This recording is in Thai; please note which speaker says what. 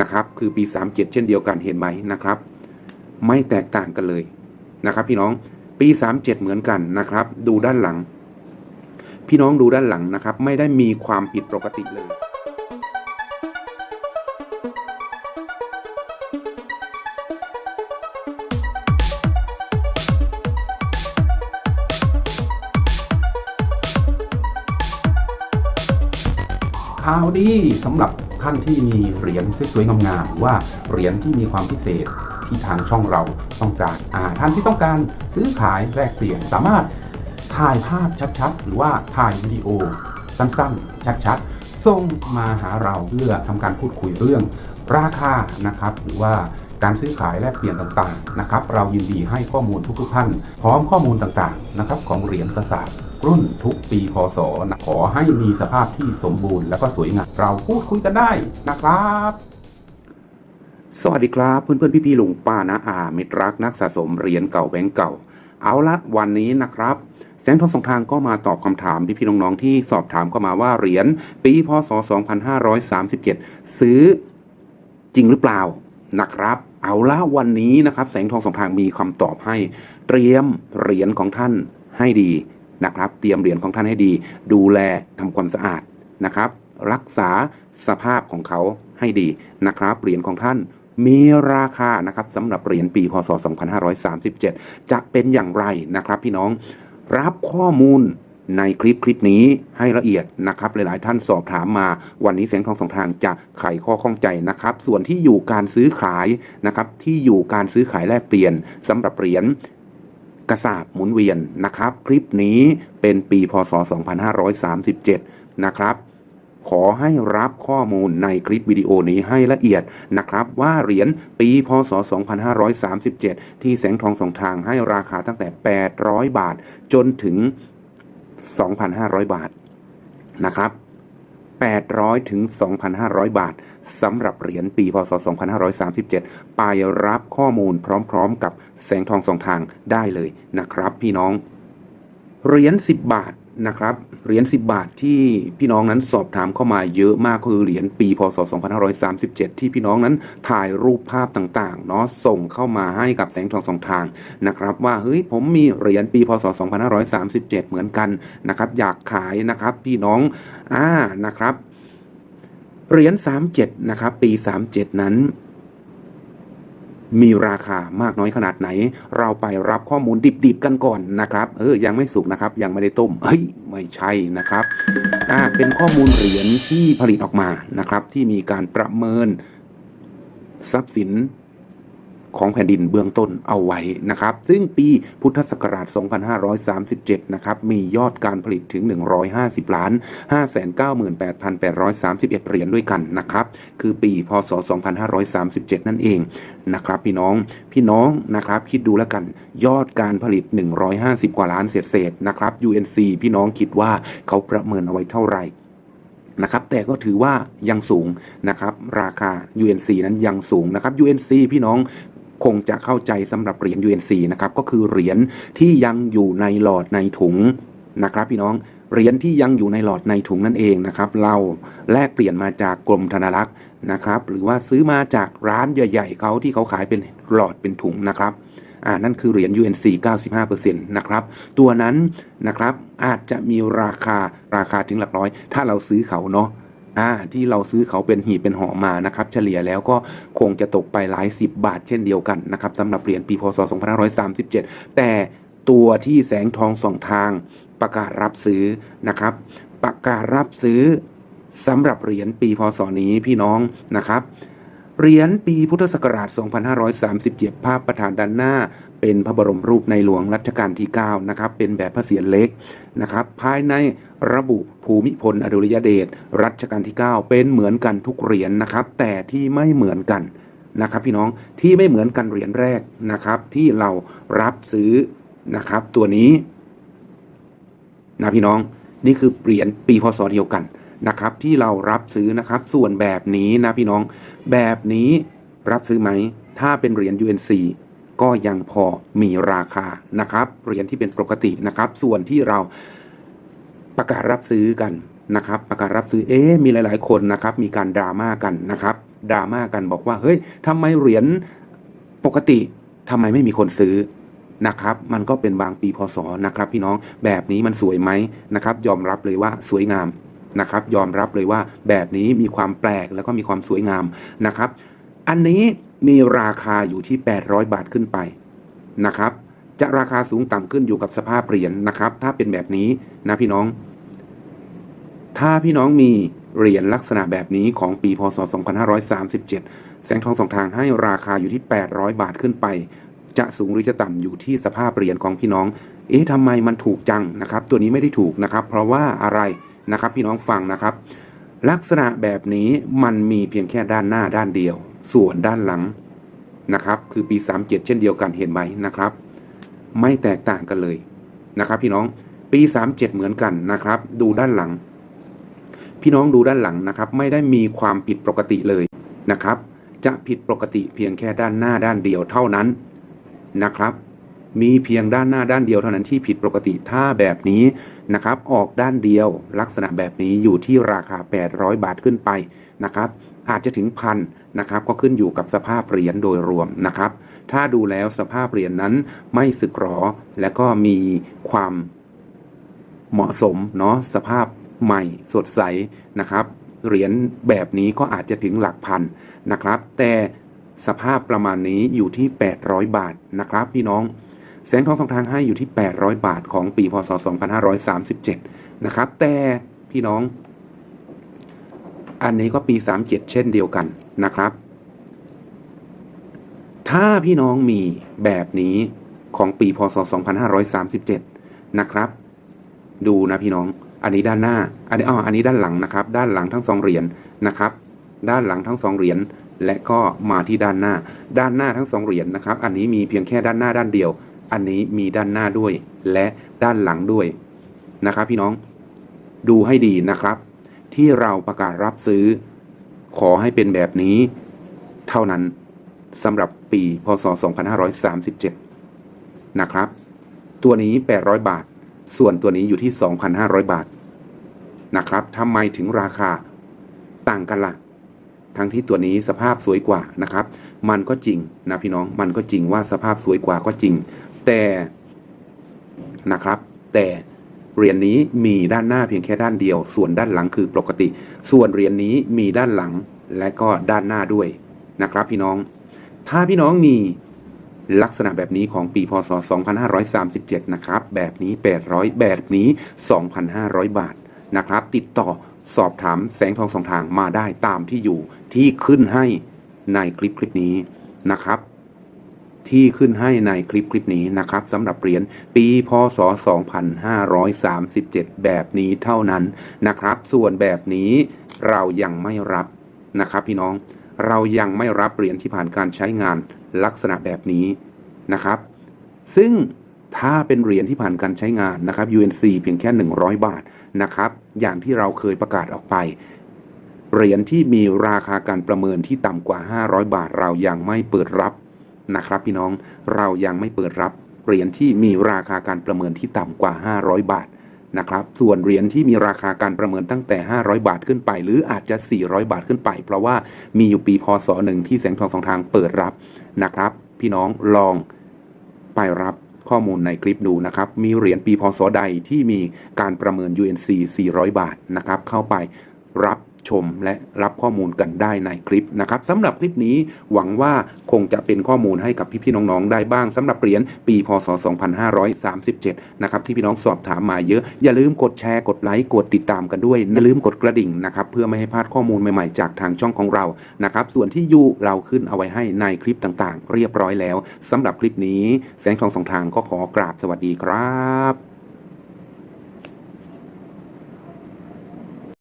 Speaker 1: นะครับ คือปี 37 เช่นเดียวกันเห็นไหมนะครับ ไม่แตกต่างกันเลยนะครับ พี่น้องปี 37 เหมือนกันนะครับ ดูด้านหลัง พี่น้องดูด้านหลังนะครับ ไม่ได้มีความผิดปกติเลย
Speaker 2: ข่าวดีสำหรับ ท่านที่มีเหรียญสวยๆงามๆหรือว่าเหรียญที่มีความพิเศษที่ทางช่องเราต้องการอ่าท่านที่ต้องการซื้อขายแลกเปลี่ยนสามารถถ่ายภาพชัดๆ หรือว่าถ่ายวิดีโอสั้นๆ ชัดๆ ส่งมาหาเราเพื่อทำการพูดคุยเรื่องราคานะครับหรือว่าการซื้อขายแลกเปลี่ยนต่างๆนะครับ เรายินดีให้ข้อมูลทุกๆท่าน พร้อมข้อมูลต่างๆนะครับของเหรียญกระสาบ รุ่นทุกปีพศนะขอให้มีสภาพที่สมบูรณ์และก็สวยงามเราพูดคุยกันได้นะครับ
Speaker 1: สวัสดีครับ เพื่อนเพื่อนพี่พี่ลุงป้านะอามิตรรักนักสะสมเหรียญเก่าแบงก์เก่า เอาละวันนี้นะครับแสงทองสองทางก็มาตอบคำถามพี่พี่น้องๆที่สอบถามเข้ามาว่าเหรียญปีพศ 2537 ซื้อจริงหรือเปล่านะครับ เอาละวันนี้นะครับ แสงทองสองทางมีคำตอบให้ เตรียมเหรียญของท่านให้ดี นะครับ เตรียมเหรียญของท่านให้ดี ดูแลทำความสะอาดนะครับ รักษาสภาพของเขาให้ดีนะครับ เหรียญของท่านมีราคานะครับสำหรับเหรียญปีพศ 2537 จะเป็นอย่างไรนะครับ พี่น้องรับข้อมูลในคลิปคลิปนี้ให้ละเอียดนะครับ หลาย ๆ ท่านสอบถามมา วันนี้แสงทองสองทางจะไขข้อข้องใจนะครับ ส่วนที่อยู่การซื้อขายนะครับ ที่อยู่การซื้อขายแลกเปลี่ยนสำหรับเหรียญ กระสาบหมุนเวียนนะครับ คลิปนี้เป็นปีพศ 2537 นะครับ ขอให้รับข้อมูลในคลิปวิดีโอนี้ให้ละเอียดนะครับ ว่าเหรียญปีพศ 2537 ที่แสงทองสองทางให้ราคาตั้งแต่ 800 บาทจนถึง 2,500 บาทนะครับ 800 ถึง 2,500 บาทสำหรับเหรียญปีพศ 2537 ไปรับข้อมูลพร้อมๆกับแสงทองสองทางได้เลยนะครับพี่น้อง เหรียญ 10 บาท นะครับเหรียญ 10 บาทที่พี่น้องนั้นสอบถามเข้ามาเยอะมากคือเหรียญปีพศ 2537 ที่พี่น้องนั้นถ่ายรูปภาพต่างๆเนาะส่งเข้ามาให้กับแสงทองสองทางนะครับ ว่าเฮ้ยผมมีเหรียญปีพศ 2537 เหมือนกันนะครับ อยากขายนะครับพี่น้องอ่านะครับเหรียญ37นะครับปี 37 นั้น มีราคามากน้อยขนาดไหน เราไปรับข้อมูลดิบๆกันก่อนนะครับ เออ ยังไม่สุกนะครับ ยังไม่ได้ต้ม เฮ้ย ไม่ใช่นะครับ อ่า เป็นข้อมูลเหรียญที่ผลิตออกมานะครับ ที่มีการประเมินทรัพย์สิน ของแผ่นดินเบื้องต้นเอาไว้นะครับ ซึ่งปีพุทธศักราช 2537 นะครับ มียอดการผลิตถึง 150 ล้าน 598,831 เหรียญด้วยกันนะครับ คือปีพศ 2537 นั่นเองนะครับ พี่น้อง พี่น้องนะครับคิดดูแล้วกันยอดการผลิต 150 กว่าล้านเศษๆนะครับ UNC พี่น้องคิดว่าเขาประเมินเอาไว้เท่าไหร่นะครับแต่ก็ถือว่ายังสูงนะครับราคา UNC นั้นยังสูงนะครับ UNC พี่น้อง คงจะเข้าใจสำหรับเหรียญ UNC นะครับก็คือเหรียญที่ยังอยู่ในหลอดในถุงนะครับพี่น้องเหรียญที่ยังอยู่ในหลอดในถุงนั่นเองนะครับ เราแลกเปลี่ยนมาจากกรมธนารักษ์นะครับ หรือว่าซื้อมาจากร้านใหญ่ ๆเขาที่เขาขายเป็นหลอดเป็นถุงนะครับอ่านั่นคือเหรียญ UNC 95%นะครับตัวนั้นนะครับอาจจะมีราคาราคาถึงหลักร้อย ถ้าเราซื้อเขาเนาะ อ่าที่เราซื้อเขาเป็นหีบเป็นห่อมานะครับเฉลี่ยแล้วก็คงจะตกไปหลายสิบบาทเช่นเดียวกันนะครับสำหรับเหรียญปีพศ 2537 แต่ตัวที่แสงทองสองทางประกาศรับซื้อนะครับ ประกาศรับซื้อสำหรับเหรียญปีพศนี้พี่น้องนะครับเหรียญปีพุทธศักราช 2537 ภาพประธานด้านหน้า เป็นพระบรมรูปในหลวงรัชกาลที่ 9 นะครับ เป็นแบบพระเศียรเล็กนะครับ ภายในระบุภูมิพลอดุลยเดชรัชกาลที่ 9 เป็นเหมือนกันทุกเหรียญนะครับ แต่ที่ไม่เหมือนกันนะครับพี่น้องที่ไม่เหมือนกันเหรียญแรกนะครับ ที่เรารับซื้อนะครับ ตัวนี้นะพี่น้องนี่คือเหรียญปีพศเดียวกันนะครับ ที่เรารับซื้อนะครับ ส่วนแบบนี้นะพี่น้อง แบบนี้รับซื้อไหม ถ้าเป็นเหรียญ UNC ก็ยังพอมีราคานะครับเหรียญที่เป็นปกตินะครับ ส่วนที่เราประกาศรับซื้อกันนะครับ ประกาศรับซื้อเอ๊มีหลาย ๆ คนนะครับ มีการดราม่ากันนะครับดราม่ากันบอกว่าเฮ้ยทำไมเหรียญปกติทำไมไม่มีคนซื้อนะครับ มันก็เป็นบางปีพศนะครับ พี่น้องแบบนี้มันสวยไหมนะครับ ยอมรับเลยว่าสวยงามนะครับ ยอมรับเลยว่าแบบนี้มีความแปลกแล้วก็มีความสวยงามนะครับ อันนี้ มีราคาอยู่ที่ 800 บาทขึ้นไปนะครับ จะราคาสูงต่ำขึ้นอยู่กับสภาพเหรียญนะครับ ถ้าเป็นแบบนี้นะพี่น้อง ถ้าพี่น้องมีเหรียญลักษณะแบบนี้ของปีพศ 2537 แสงทองสองทางให้ราคาอยู่ที่ 800 บาทขึ้นไป จะสูงหรือจะต่ำอยู่ที่สภาพเหรียญของพี่น้อง เอ๊ะทำไมมันถูกจังนะครับ ตัวนี้ไม่ได้ถูกนะครับ เพราะว่าอะไรนะครับ พี่น้องฟังนะครับ ลักษณะแบบนี้มันมีเพียงแค่ด้านหน้าด้านเดียว ส่วนด้านหลังนะครับ คือปี 37 เช่นเดียวกันเห็นไหมนะครับ ไม่แตกต่างกันเลยนะครับ พี่น้องปี 37 เหมือนกันนะครับ ดูด้านหลัง พี่น้องดูด้านหลังนะครับ ไม่ได้มีความผิดปกติเลยนะครับ จะผิดปกติเพียงแค่ด้านหน้าด้านเดียวเท่านั้นนะครับ มีเพียงด้านหน้าด้านเดียวเท่านั้นที่ผิดปกติถ้าแบบนี้นะครับ ออกด้านเดียวลักษณะแบบนี้อยู่ที่ราคา 800 บาทขึ้นไปนะครับ อาจจะถึงพันนะครับก็ขึ้นอยู่กับสภาพเหรียญโดยรวมนะครับ ถ้าดูแล้วสภาพเหรียญนั้นไม่สึกหรอ และก็มีความเหมาะสมเนาะสภาพใหม่สดใสนะครับเหรียญแบบนี้ก็อาจจะถึงหลักพันนะครับ แต่สภาพประมาณนี้อยู่ที่ 800 บาทนะครับ พี่น้องแสงทองสองทางให้อยู่ที่ 800 บาทของปีพศ 2537 นะครับ แต่พี่น้อง อันนี้ก็ปี 37 เช่นเดียวกันนะครับ ถ้าพี่น้องมีแบบนี้ของปีพศ 2537 นะครับ ดูนะพี่น้อง อันนี้ด้านหน้า อันนี้อ๋ออันนี้ด้านหลังนะครับ ด้านหลังทั้งสองเหรียญนะครับ ด้านหลังทั้งสองเหรียญและก็มาที่ด้านหน้า ด้านหน้าทั้งสองเหรียญนะครับ อันนี้มีเพียงแค่ด้านหน้าด้านเดียว อันนี้มีด้านหน้าด้วย และด้านหลังด้วยนะครับ พี่น้องดูให้ดีนะครับ ที่เราประกาศรับซื้อ ขอให้เป็นแบบนี้ เท่านั้นสำหรับปี พศ 2537 นะครับ ตัวนี้ 800 บาท ส่วนตัวนี้อยู่ที่ 2,500 บาท นะครับทำไมถึงราคาต่างกันละ่ะ ทั้งที่ตัวนี้สภาพสวยกว่านะครับ มันก็จริงนะพี่น้อง มันก็จริงว่าสภาพสวยกว่าก็จริง แต่ นะครับ แต่ เหรียญนี้มีด้านหน้าเพียงแค่ด้านเดียว ส่วนด้านหลังคือปกติ ส่วนเหรียญนี้มีด้านหลังและก็ด้านหน้าด้วยนะครับ พี่น้อง ถ้าพี่น้องมีลักษณะแบบนี้ของปีพศ 2537 นะครับ แบบนี้ 800 แบบนี้ 2,500 บาทนะครับ ติดต่อสอบถามแสงทองสองทางมาได้ตามที่อยู่ที่ขึ้นให้ในคลิปคลิปนี้นะครับ ที่ขึ้นให้ในคลิปคลิปนี้นะครับสำหรับเหรียญปีพศ 2537 แบบนี้เท่านั้นนะครับ ส่วนแบบนี้เรายังไม่รับนะครับพี่น้องเรายังไม่รับเหรียญที่ผ่านการใช้งานลักษณะแบบนี้นะครับ ซึ่งถ้าเป็นเหรียญที่ผ่านการใช้งานนะครับ UNC เพียงแค่ 100 บาทนะครับ อย่างที่เราเคยประกาศออกไป เหรียญที่มีราคาการประเมินที่ต่ำกว่า 500 บาทเรายังไม่เปิดรับ นะครับพี่น้องเรายังไม่เปิดรับเหรียญที่มีราคาการประเมินที่ต่ำกว่า 500 บาทนะครับ ส่วนเหรียญที่มีราคาการประเมินตั้งแต่ 500 บาทขึ้นไป หรืออาจจะ 400 บาทขึ้นไป เพราะว่ามีอยู่ปีพศหนึ่งที่แสงทองสองทางเปิดรับนะครับ พี่น้องลองไปรับข้อมูลในคลิปดูนะครับ มีเหรียญปีพศใดที่มีการประเมิน UNC 400 บาทนะครับ เข้าไปรับ ชมและรับข้อมูลกันได้ในคลิปนะครับสำหรับคลิปนี้หวังว่าคงจะเป็นข้อมูลให้กับพี่ๆน้องๆได้บ้างสำหรับเหรียญปีพศ 2537 นะครับที่พี่น้องสอบถามมาเยอะ อย่าลืมกดแชร์กดไลค์กดติดตามกันด้วยอย่าลืมกดกระดิ่งนะครับเพื่อไม่ให้พลาดข้อมูลใหม่ๆ จากทางช่องของเรานะครับส่วนที่ยูเราขึ้นเอาไว้ให้ในคลิปต่างๆ เรียบร้อยแล้วสำหรับคลิปนี้แสงทองสองทางก็ขอกราบสวัสดีครับ